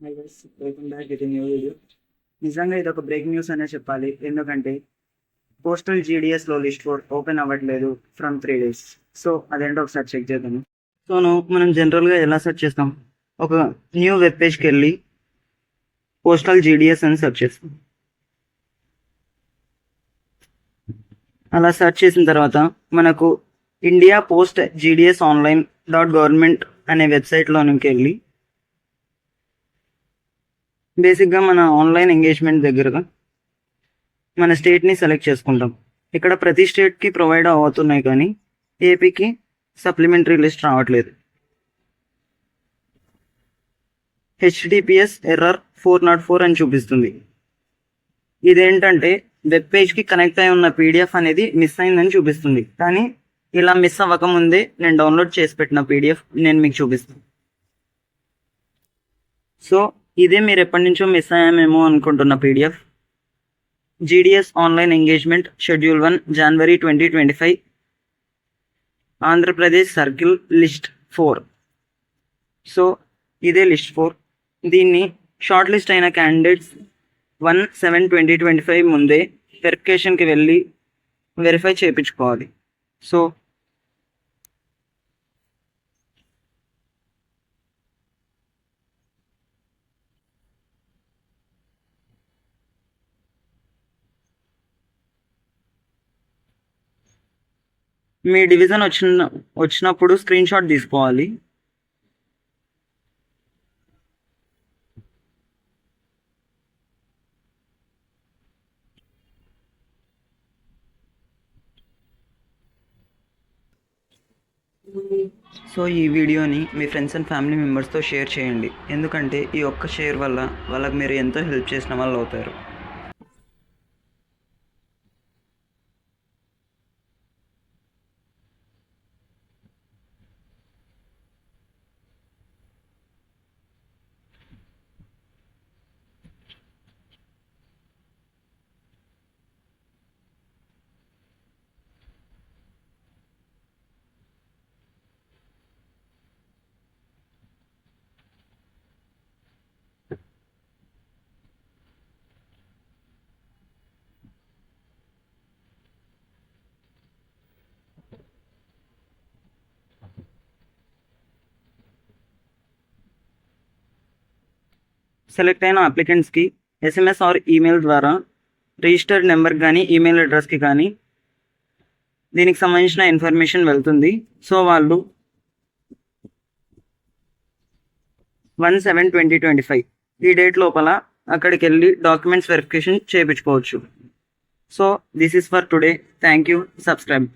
Welcome back new video నిజంగా ఇది ఒక బ్రేక్ న్యూస్ అనే చెప్పాలి. ఎందుకంటే పోస్టల్ జీడిఎస్లో లిస్ట్ ఫోర్ ఓపెన్ అవ్వట్లేదు ఫ్రమ్ త్రీ డేస్ సో అదేంటో ఒకసారి చెక్ చేద్దాము. సో మనం జనరల్గా ఎలా సెర్చ్ చేస్తాం? ఒక న్యూ వెబ్ పేజ్కి వెళ్ళి పోస్టల్ జీడిఎస్ అని సెర్చ్ చేస్తాం. అలా సెర్చ్ చేసిన తర్వాత మనకు India post GDS online dot government అనే వెబ్సైట్లోనికి వెళ్ళి బేసిక్గా మన ఆన్లైన్ ఎంగేజ్మెంట్ దగ్గరగా మన స్టేట్ని సెలెక్ట్ చేసుకుంటాం. ఇక్కడ ప్రతి స్టేట్కి ప్రొవైడ్ అవుతున్నాయి కానీ ఏపీకి సప్లిమెంటరీ లిస్ట్ రావట్లేదు. HTTPS error four not four అని చూపిస్తుంది. ఇదేంటంటే వెబ్ పేజ్కి కనెక్ట్ అయి ఉన్న పీడిఎఫ్ అనేది మిస్ అయిందని చూపిస్తుంది. కానీ ఇలా మిస్ అవ్వకముందే నేను డౌన్లోడ్ చేసి పెట్టిన పీడిఎఫ్ నేను మీకు చూపిస్తాను. సో ఇదే మీరు ఎప్పటి నుంచో మిస్ అయ్యామేమో అనుకుంటున్న PDF GDS online engagement schedule one January twenty twenty five Andhra Pradesh circle list four so ఇదే లిస్ట్ ఫోర్ దీన్ని షార్ట్ లిస్ట్ అయిన candidates one seven twenty twenty five ముందే వెరిఫికేషన్కి వెళ్ళి వెరిఫై చేయించుకోవాలి. సో మీ డివిజన్ వచ్చిన వచ్చినప్పుడు స్క్రీన్ షాట్ తీసుకోవాలి. సో ఈ వీడియోని మీ ఫ్రెండ్స్ అండ్ ఫ్యామిలీ మెంబర్స్తో షేర్ చేయండి. ఎందుకంటే ఈ ఒక్క షేర్ వల్ల వాళ్ళకి మీరు ఎంతో హెల్ప్ చేసిన వాళ్ళు అవుతారు. సెలెక్ట్ అయిన అప్లికెంట్స్కి ఎస్ఎంఎస్ ఆర్ ఈమెయిల్ ద్వారా రిజిస్టర్డ్ నెంబర్కి కానీ ఈమెయిల్ అడ్రస్కి కానీ దీనికి సంబంధించిన ఇన్ఫర్మేషన్ వెళ్తుంది. సో వాళ్ళు one seven twenty twenty five ఈ డేట్ లోపల అక్కడికి వెళ్ళి డాక్యుమెంట్స్ వెరిఫికేషన్ చేయించుకోవచ్చు so this is for today thank you subscribe